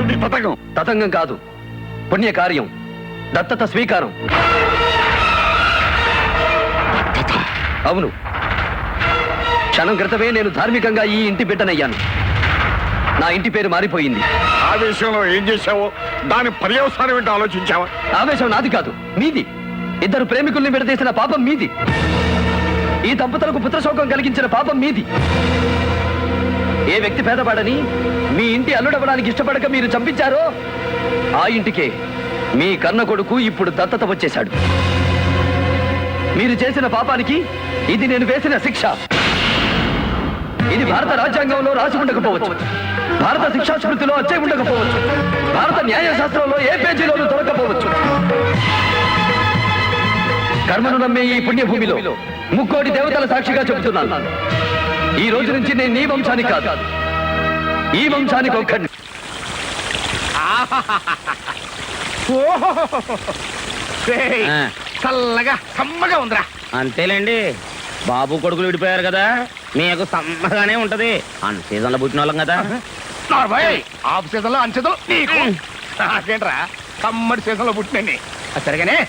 ఏమిటి తతకం తతంగం కాదు. పుణ్యకార్యం. దత్తత స్వీకారం. అవును. క్షణం క్రితమే నేను ధార్మికంగా ఈ ఇంటి బిడ్డనయ్యాను. నా ఇంటి పేరు మారిపోయింది. ఆ విషయంలో ఏం చేశావో దాని పర్యవసానం ఏంటో ఆలోచించావా? ఆవేశం నాది కాదు మీది. ఇద్దరు ప్రేమికుల్ని విడదీసిన పాపం మీది. ఈ దంపతులకు పుత్రశోకం కలిగించిన పాపం మీది. ఏ వ్యక్తి పేదవాడని మీ ఇంటి అల్లుడవడానికి ఇష్టపడక మీరు చంపించారో ఆ ఇంటికే మీ కన్న కొడుకు ఇప్పుడు దత్తత వచ్చేశాడు. మీరు చేసిన పాపానికి ఇది నేను వేసిన శిక్ష. ఇది భారత రాజ్యాంగంలో రాసి ఉండకపోవచ్చు. భారత శిక్షా స్మృతిలో వచ్చే ఉండకపోవచ్చు. భారత న్యాయశాస్త్రంలో ఏ పేజీలోనూ దొరకపోవచ్చు. కర్మను నమ్మే ఈ పుణ్యభూమిలో ముక్కోటి దేవతల సాక్షిగా చెబుతున్నాను. ఈ రోజు నుంచి నేను నీ వంశానికి కాదు. ఈ వంశానికి ఆ. చల్లగా కమ్మగా ఉందిరా. అంతేలేండి. బాబు కొడుకులు విడిపోయారు కదా. మీకు సమ్మగానే ఉంటది. అన్ సీజన్లో పుట్టిన వాళ్ళం కదా. నార్మల్ ఆఫ్ సీజన్లో అన్సీజన్ నీకు. నాకేంట్రా కమ్మడి సీజన్లో పుట్టినండి సరిగానే.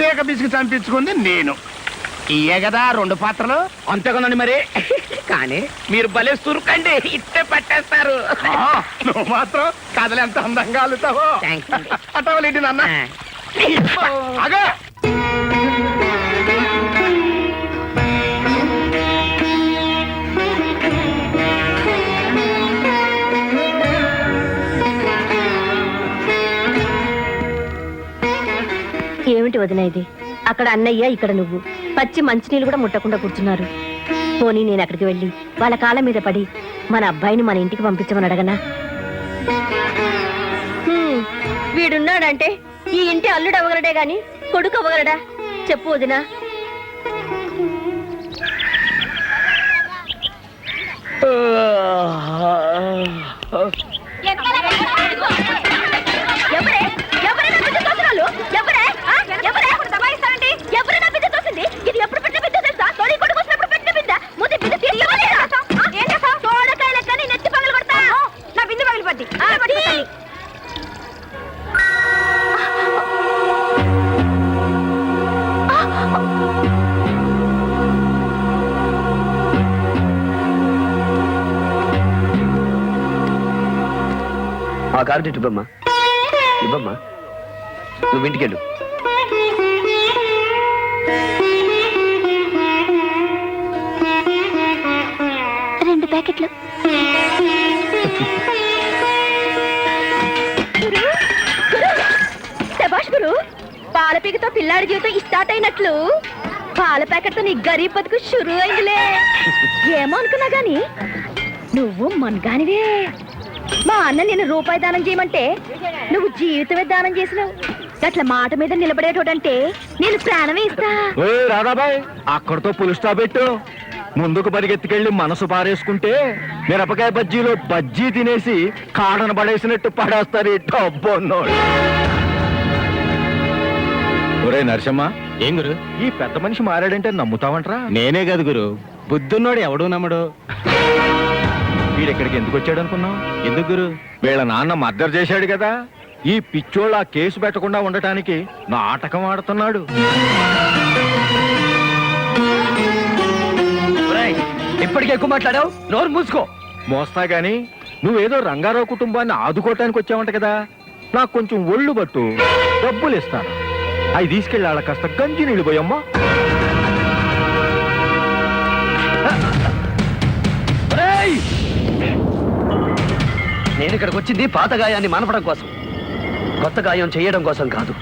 పీక బిసికి చంపించుకుంది నేను. ఇయే కదా రెండు పాత్రలు. అంతేకనండి మరి. కానీ మీరు భలే సురుకండి ఇట్టే పట్టేస్తారు. ఆ, నువ్వు మాత్రం కథలు ఎంత అందంగా అల్లుతావో. అండి. అటవలేంటి నాన్న. అగా వదిన ఇది. అక్కడ అన్నయ్య ఇక్కడ నువ్వు. పచ్చి మంచినీళ్ళు కూడా ముట్టకుండా కూర్చున్నారు. పోనీ నేను అక్కడికి వెళ్ళి వాళ్ళ కాళ్ళ మీద పడి మన అబ్బాయిని మన ఇంటికి పంపించమని అడగనా? వీడున్నాడంటే ఈ ఇంటి అల్లుడు అవ్వగలడే గాని కొడుకు అవ్వగలడా? చెప్పు వదినా. ఆ ఇవ్వమ్మా. ఇవ్వమ్మా. నువ్వు ఇంటికెళ్ళు రెండు ప్యాకెట్లు. శభాష్ గురు పాల పీకతో పిల్లాడి జీవితం స్టార్ట్ అయినట్లు. పాల ప్యాకెట్తో నీ గరీబ్ బతుకు షురు అయిందిలే. ఏమో అనుకున్నా గాని నువ్వు మన్గానివే. మా అన్న నేను రూపాయి దానం చేయమంటే నువ్వు జీవితమే దానం చేసినావు. అట్లా మాట మీద నిలబడేటోడంటే నేను ప్రాణమే ఇస్తా. రాధాబాయ్ అక్కడితో పులి స్టాప్ పెట్టు. ముందుకు పరిగెత్తుకెళ్ళి మనసు పారేసుకుంటే మిరపకాయ బజ్జీలో బజ్జీ తినేసి కాడన పడేసినట్టు పడేస్తారు డబ్బున్నోడు ఒరే నరసమ్మ ఏం గురు? ఈ పెద్ద మనిషి మారాడంటే నమ్ముతావంట్రా? నేనే కాదు గురు. బుద్ధున్నోడు ఎవడు నమ్మడు. వీడెక్కడికి ఎందుకు వచ్చాడు అనుకున్నావు? ఎందుకు గురు? వీళ్ళ నాన్న మర్డర్ చేశాడు కదా. ఈ పిచ్చోళ్ళు ఆ కేసు పెట్టకుండా ఉండటానికి నాటకం ఆడుతున్నాడు. ఇప్పటికే ఎక్కువ మాట్లాడావు? నోరు మూసుకో. మోస్తా గాని నువ్వేదో రంగారావు కుటుంబాన్ని ఆదుకోవటానికి వచ్చావంట కదా. నాకు కొంచెం ఒళ్ళు పట్టు డబ్బులు ఇస్తాను అవి తీసుకెళ్ళి వాళ్ళ కాస్త గంజి నీళ్ళు పోయమ్మా. ఒరేయ్! నేను ఇక్కడికి వచ్చింది పాత గాయాన్ని మనపడం కోసం. కొత్త గాయం చేయడం కోసం కాదు.